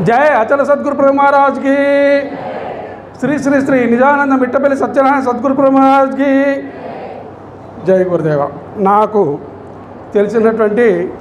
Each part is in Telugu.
జయ అచల సద్గురు ప్రభు మహారాజ్కి శ్రీ శ్రీ శ్రీ నిజానంద మిట్టపల్లి సత్యనారాయణ సద్గురు ప్రభు మహారాజ్కి జై గురుదేవ. నాకు తెలిసినటువంటి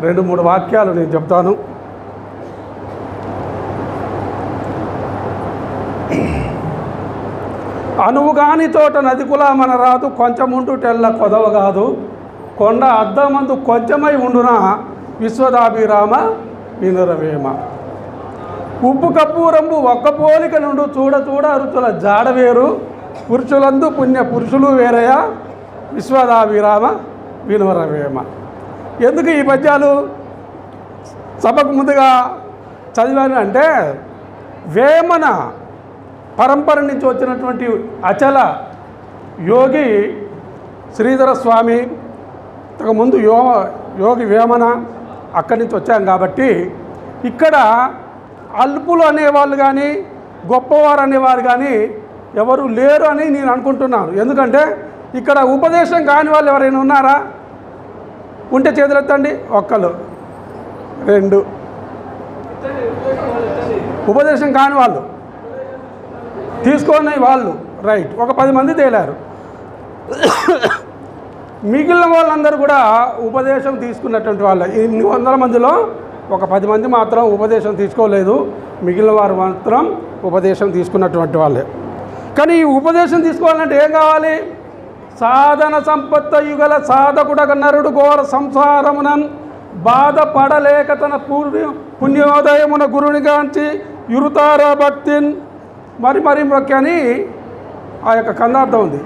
రెండు మూడు వాక్యాలు నేను చెప్తాను. అనువుగాని తోట నది మన రాదు కొంచెముండు టెల్ల కొదవ కాదు. కొండ అద్దమందు కొంచెమై ఉండున విశ్వదాభిరామ వినురవేమ. ఉప్పు కప్పూరంబు ఒక్క పోలిక నుండు చూడ చూడ రుచుల జాడవేరు పురుషులందు పుణ్య పురుషులు వేరయ. విశ్వదాభిరామ వినవరవేమ ఎందుకు ఈ పద్యాలు? సభకు ముందుగా చదివాను అంటే వేమన పరంపర నుంచి వచ్చినటువంటి అచల యోగి శ్రీధర స్వామి ముందు యో యోగి వేమన అక్కడి నుంచి వచ్చాం కాబట్టి ఇక్కడ అల్పులు అనేవాళ్ళు కానీ గొప్పవారు అనేవారు కానీ ఎవరు లేరు అని నేను అనుకుంటున్నాను. ఎందుకంటే ఇక్కడ ఉపదేశం కాని వాళ్ళు ఎవరైనా ఉన్నారా? ఉంటే చేతులెత్తండి ఒక్కరు రెండు. ఉపదేశం కాని వాళ్ళు. తీసుకొని వాళ్ళు. రైట్. ఒక పది మంది తేలారు. మిగిలిన వాళ్ళందరూ కూడా ఉపదేశం తీసుకున్నటువంటి వాళ్ళు. ఇన్ని వందల మందిలో ఒక పది మంది మాత్రం ఉపదేశం తీసుకోలేదు. మిగిలిన వారు మాత్రం ఉపదేశం తీసుకున్నటువంటి వాళ్ళే. కానీ ఈ ఉపదేశం తీసుకోవాలంటే ఏం కావాలి? సాధన సంపత్త యుగల సాధకుడగ నరుడు ఘోర సంసారమునన్ బాధపడలేక తన పూర్ణ పుణ్యోదయమున గురుని గాంచి యురుతార భక్తిన్. మరి మరి మొక్కని ఆ యొక్క కందార్థం ఉంది.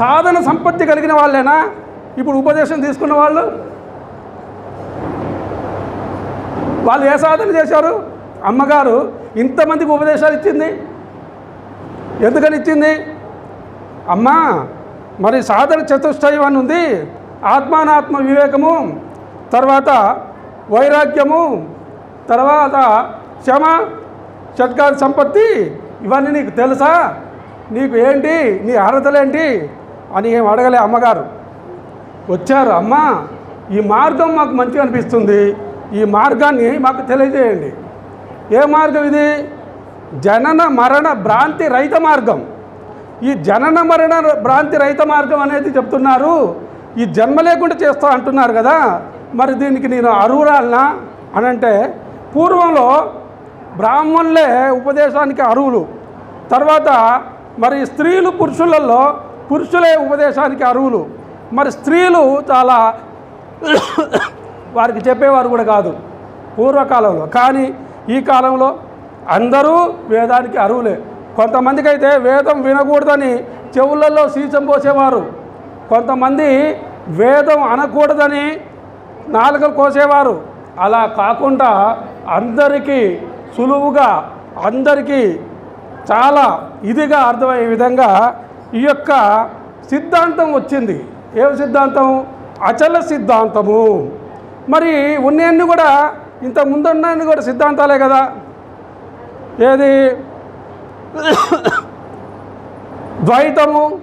సాధన సంపత్తి కలిగిన వాళ్ళేనా? ఇప్పుడు ఉపదేశం తీసుకున్న వాళ్ళు వాళ్ళు ఏ సాధన చేశారు? అమ్మగారు ఇంతమందికి ఉపదేశాలు ఇచ్చింది. ఎందుకని ఇచ్చింది? అమ్మా మరి సాధన చతుష్టయం అని ఉంది. ఆత్మానాత్మ వివేకము తర్వాత వైరాగ్యము తర్వాత క్షమ షట్కార సంపత్తి ఇవన్నీ నీకు తెలుసా? నీకు ఏంటి? నీ అర్హతలేంటి? అని ఏం అడగలే అమ్మగారు. వచ్చారు అమ్మ ఈ మార్గం మాకు మంచిగా అనిపిస్తుంది. ఈ మార్గాన్ని మాకు తెలియజేయండి. ఏ మార్గం ఇది? జనన మరణ భ్రాంతి రహిత మార్గం. ఈ జనన మరణ భ్రాంతి రహిత మార్గం అనేది చెప్తున్నారు. ఈ జన్మ లేకుండా చేస్తా అంటున్నారు కదా. మరి దీనికి నేను అరువురాలనా అని అంటే పూర్వంలో బ్రాహ్మణులే ఉపదేశానికి అరువులు తర్వాత మరి స్త్రీలు పురుషులలో పురుషులే ఉపదేశానికి అరువులు మరి స్త్రీలు చాలా వారికి చెప్పేవారు కూడా కాదు. పూర్వకాలంలో. కానీ ఈ కాలంలో అందరూ వేదానికి అరువులే కొంతమందికి అయితే వేదం వినకూడదని చెవులలో సీసం పోసేవారు. కొంతమంది వేదం అనకూడదని నాలుకలు కోసేవారు. అలా కాకుండా అందరికీ సులువుగా అందరికీ చాలా ఇదిగా అర్థమయ్యే విధంగా ఈ యొక్క సిద్ధాంతం వచ్చింది. ఏం సిద్ధాంతం? అచల సిద్ధాంతము. మరి ఉన్నాయన్నీ కూడా ఇంత ముందున్నన్ని కూడా సిద్ధాంతాలే కదా. ఏది? ద్వైతము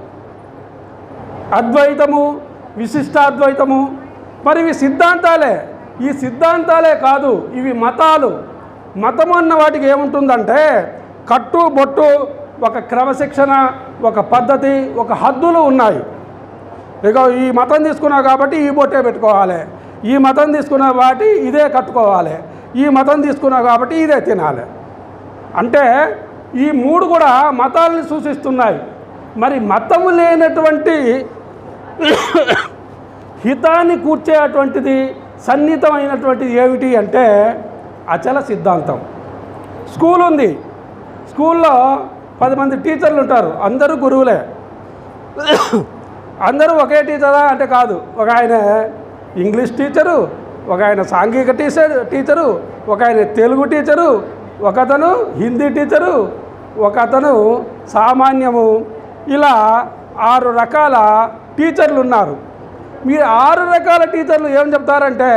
అద్వైతము విశిష్టాద్వైతము. మరి ఇవి సిద్ధాంతాలే. ఈ సిద్ధాంతాలే కాదు ఇవి మతాలు. మతం అన్న వాటికి ఏముంటుందంటే కట్టు బొట్టు ఒక క్రమశిక్షణ ఒక పద్ధతి ఒక హద్దులు ఉన్నాయి. ఇక ఈ మతం తీసుకున్నావు కాబట్టి ఈ బొట్టే పెట్టుకోవాలి. ఈ మతం తీసుకున్న కాబట్టి ఇదే కట్టుకోవాలి. ఈ మతం తీసుకున్నావు కాబట్టి ఇదే తినాలి. అంటే ఈ మూడు కూడా మతాలను సూచిస్తున్నాయి. మరి మతము లేనటువంటి హితాన్ని కూర్చేటువంటిది సన్నిహితమైనటువంటిది ఏమిటి అంటే అచల సిద్ధాంతం. స్కూల్ ఉంది. స్కూల్లో పది మంది టీచర్లు ఉంటారు. అందరూ గురువులే. అందరూ ఒకే టీచరా అంటే కాదు. ఒక ఆయన ఇంగ్లీష్ టీచరు ఒక ఆయన సాంఘిక టీచర్ టీచరు ఒక ఆయన తెలుగు టీచరు ఒకతను హిందీ టీచరు ఒక అతను సామాన్యము. ఇలా ఆరు రకాల టీచర్లు ఉన్నారు మీరు ఆరు రకాల టీచర్లు ఏం చెప్తారంటే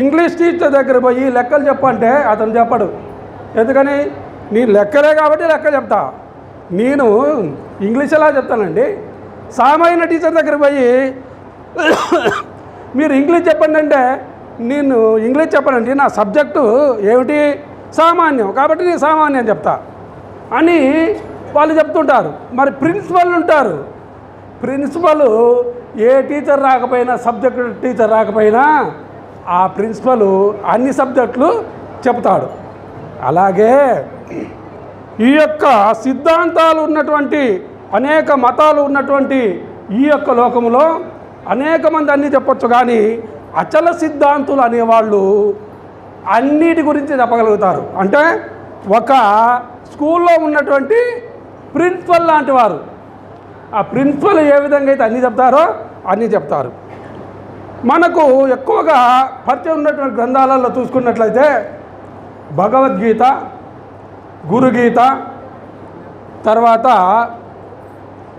ఇంగ్లీష్ టీచర్ దగ్గర పోయి లెక్కలు చెప్పంటే అతను చెప్పడు. ఎందుకని? నీ లెక్కలే కాబట్టి లెక్క చెప్తా. నేను ఇంగ్లీష్ ఎలా చెప్తానండి? సామాన్య టీచర్ దగ్గర పోయి మీరు ఇంగ్లీష్ చెప్పండి అంటే నేను ఇంగ్లీష్ చెప్పాలంటే నా సబ్జెక్టు ఏమిటి? సామాన్యం. కాబట్టి నేను సామాన్యం చెప్తా. అని వాళ్ళు చెప్తుంటారు. మరి ప్రిన్సిపల్ ఉంటారు. ప్రిన్సిపల్ ఏ టీచర్ రాకపోయినా సబ్జెక్ట్ టీచర్ రాకపోయినా ఆ ప్రిన్సిపల్ అన్ని సబ్జెక్టులు చెప్తాడు. అలాగే ఈ యొక్క సిద్ధాంతాలు ఉన్నటువంటి అనేక మతాలు ఉన్నటువంటి ఈ యొక్క లోకములో అనేక మంది అన్నీ చెప్పొచ్చు కానీ అచల సిద్ధాంతులు అనేవాళ్ళు అన్నిటి గురించి చెప్పగలుగుతారు. అంటే ఒక స్కూల్లో ఉన్నటువంటి ప్రిన్సిపల్ లాంటి వారు. ఆ ప్రిన్సిపల్ ఏ విధంగా అయితే అన్నీ చెప్తారో అన్నీ చెప్తారు. మనకు ఎక్కువగా పరిచయం ఉన్నటువంటి గ్రంథాలలో చూసుకున్నట్లయితే భగవద్గీత గురుగీత తర్వాత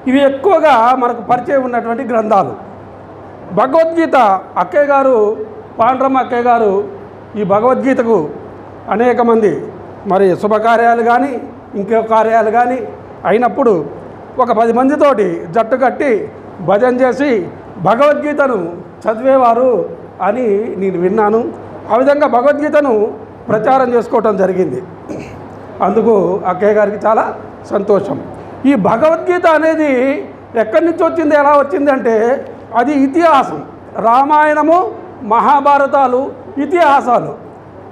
ఇవి ఎక్కువగా మనకు పరిచయం ఉన్నటువంటి గ్రంథాలు. భగవద్గీత అక్కయ్య గారు పాండ్రమ్మ అక్కయ్య గారు ఈ భగవద్గీతకు అనేక మంది మరి శుభకార్యాలు కానీ ఇంకో కార్యాలు కానీ అయినప్పుడు ఒక పది మందితోటి జట్టు కట్టి భజన చేసి భగవద్గీతను చదివేవారు అని నేను విన్నాను. ఆ విధంగా భగవద్గీతను ప్రచారం చేసుకోవటం జరిగింది. అందుకు అక్కయ్య గారికి చాలా సంతోషం. ఈ భగవద్గీత అనేది ఎక్కడి నుంచి వచ్చింది ఎలా వచ్చింది అంటే అది ఇతిహాసం. రామాయణము మహాభారతాలు ఇతిహాసాలు.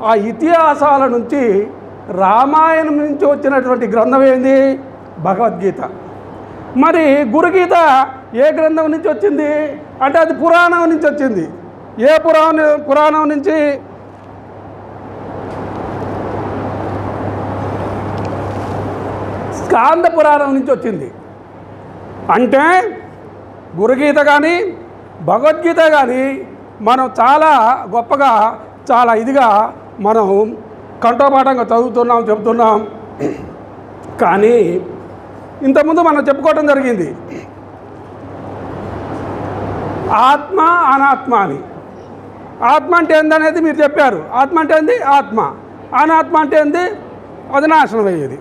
ఆ ఇతిహాసాల నుంచి రామాయణం నుంచి వచ్చినటువంటి గ్రంథం ఏంది? భగవద్గీత. మరి గురుగీత ఏ గ్రంథం నుంచి వచ్చింది? అంటే అది పురాణం నుంచి వచ్చింది. ఏ పురాణ పురాణం నుంచి? స్కాంద పురాణం నుంచి వచ్చింది. అంటే గురుగీత కానీ భగవద్గీత కానీ మనం చాలా గొప్పగా చాలా ఇదిగా మనం కంఠోపాఠంగా చదువుతున్నాం చెబుతున్నాం కానీ ఇంతకుముందు మనం చెప్పుకోవటం జరిగింది. ఆత్మ అనాత్మ అని. ఆత్మ అంటే ఏందనేది మీరు చెప్పారు. ఆత్మ అంటే ఏంది? ఆత్మ. అనాత్మ అంటే ఏంది? అది నాశనం అయ్యేది.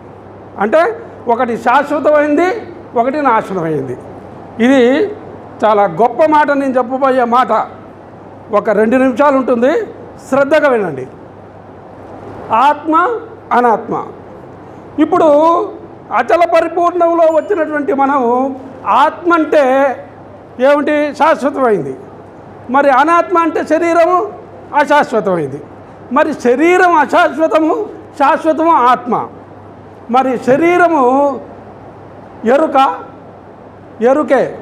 అంటే ఒకటి శాశ్వతమైంది ఒకటి నాశనమైంది. ఇది చాలా గొప్ప మాట నేను చెప్పబోయే మాట. ఒక రెండు నిమిషాలు ఉంటుంది. శ్రద్ధగా వినండి. ఆత్మ అనాత్మ. ఇప్పుడు అచల పరిపూర్ణంలో వచ్చినటువంటి మనం ఆత్మ అంటే ఏమిటి? శాశ్వతమైంది. మరి అనాత్మ అంటే శరీరము? అశాశ్వతమైంది. మరి శరీరం అశాశ్వతము? శాశ్వతము ఆత్మ. మరి శరీరము ఎరుక? ఎరుకే.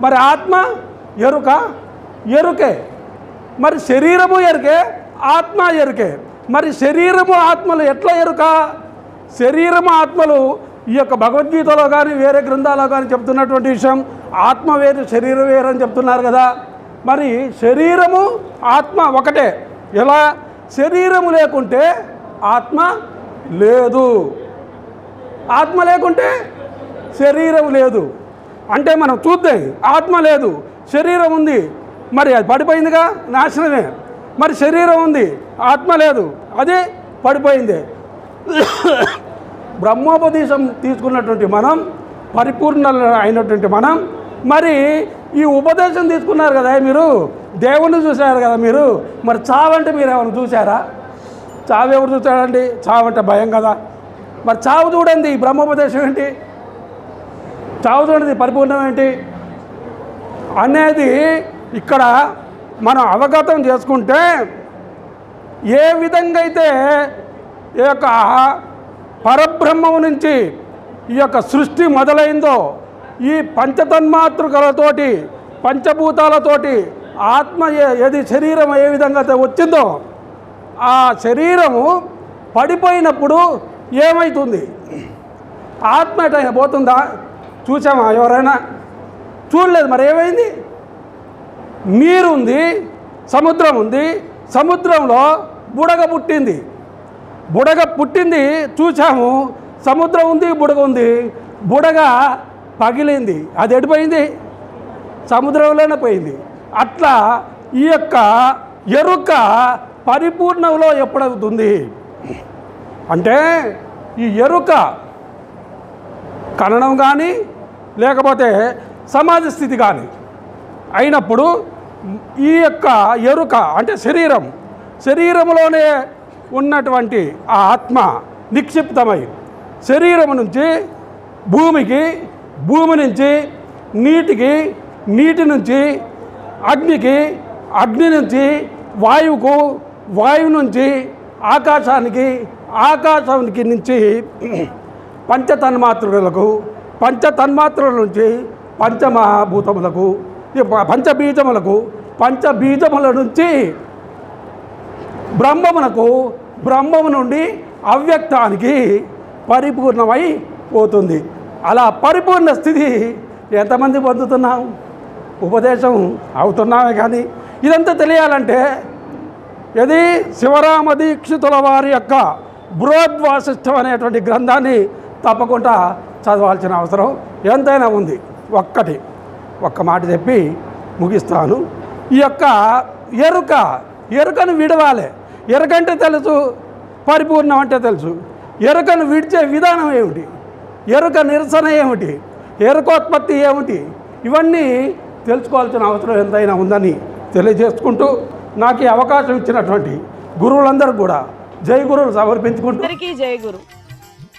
మరి ఆత్మ ఎరుక? ఎరుకే. మరి శరీరము ఎరుకే? ఆత్మ ఎరుకే. మరి శరీరము ఆత్మలు ఎట్లా ఎరుక? శరీరము ఆత్మలు ఈ యొక్క భగవద్గీతలో కానీ వేరే గ్రంథాల్లో కానీ చెప్తున్నటువంటి విషయం ఆత్మ వేరు శరీరం వేరు అని చెప్తున్నారు కదా. మరి శరీరము ఆత్మ ఒకటే. ఎలా? శరీరము లేకుంటే ఆత్మ లేదు. ఆత్మ లేకుంటే శరీరం లేదు. అంటే మనం చూద్దాం ఆత్మ లేదు శరీరం ఉంది. మరి అది పడిపోయిందిగా? నాశనమే. మరి శరీరం ఉంది ఆత్మ లేదు అదే పడిపోయింది. బ్రహ్మోపదేశం తీసుకున్నటువంటి మనం పరిపూర్ణ అయినటువంటి మనం మరి ఈ ఉపదేశం తీసుకున్నారు కదా మీరు? దేవుణ్ణి చూశారు కదా మీరు? మరి చావంటే మీరు ఏమైనా చూసారా చావు ఎవరు చూశాడండి? చావు అంటే భయం కదా. మరి చావు చూడండి ఈ బ్రహ్మోపదేశం ఏంటి? చదువుతున్నది పరిపూర్ణం ఏంటి? అనేది ఇక్కడ మనం అవగతం చేసుకుంటే ఏ విధంగా అయితే ఈ యొక్క పరబ్రహ్మము నుంచి ఈ యొక్క సృష్టి మొదలైందో ఈ పంచతన్మాతృకలతోటి పంచభూతాలతోటి ఆత్మ ఏది శరీరం ఏ విధంగా అయితే వచ్చిందో ఆ శరీరము పడిపోయినప్పుడు ఏమవుతుంది ఆత్మ ఎటైనా పోతుందా? చూసామా ఎవరైనా? చూడలేదు మరి ఏమైంది? నీరుంది సముద్రం ఉంది సముద్రంలో బుడగ పుట్టింది. బుడగ పుట్టింది చూసాము సముద్రం ఉంది బుడగ ఉంది. బుడగ పగిలింది. అది ఎడిపోయింది సముద్రంలోనే పోయింది. అట్లా ఈ యొక్క ఎరుక పరిపూర్ణంలో ఎప్పుడవుతుంది? అంటే ఈ ఎరుక కనడం కానీ లేకపోతే సమాజ స్థితి కానీ అయినప్పుడు ఈ యొక్క ఎరుక అంటే శరీరం శరీరంలోనే ఉన్నటువంటి ఆ ఆత్మ నిక్షిప్తమై శరీరం నుంచి భూమికి భూమి నుంచి నీటికి నీటి నుంచి అగ్నికి అగ్ని నుంచి వాయువుకు వాయువు నుంచి ఆకాశానికి ఆకాశానికి నుంచి పంచతన్మాత్రులకు పంచతన్మాత్రుల నుంచి పంచమహాభూతములకు పంచబీజములకు పంచబీజముల నుంచి బ్రహ్మమునకు బ్రహ్మము నుండి అవ్యక్తానికి పరిపూర్ణమై పోతుంది. అలా పరిపూర్ణ స్థితి ఎంతమంది పొందుతున్నాం? ఉపదేశం అవుతున్నామే కానీ ఇదంతా తెలియాలంటే ఇది శివరామ దీక్షితుల వారి యొక్క బృహద్వాసిష్టం అనేటువంటి గ్రంథాన్ని తప్పకుండా చదవాల్సిన అవసరం ఎంతైనా ఉంది. ఒక్కటి ఒక్క మాట చెప్పి ముగిస్తాను. ఈ యొక్క ఎరుక ఎరుకను విడవాలి. ఎరుకంటే తెలుసు పరిపూర్ణం అంటే తెలుసు. ఎరుకను విడిచే విధానం ఏమిటి? ఎరుక నిరసన ఏమిటి? ఎరుకోత్పత్తి ఏమిటి? ఇవన్నీ తెలుసుకోవాల్సిన అవసరం ఎంతైనా ఉందని తెలియజేసుకుంటూ నాకు ఈ అవకాశం ఇచ్చినటువంటి గురువులందరూ కూడా జై గురువులు సమర్పించుకుంటూ జై గురు.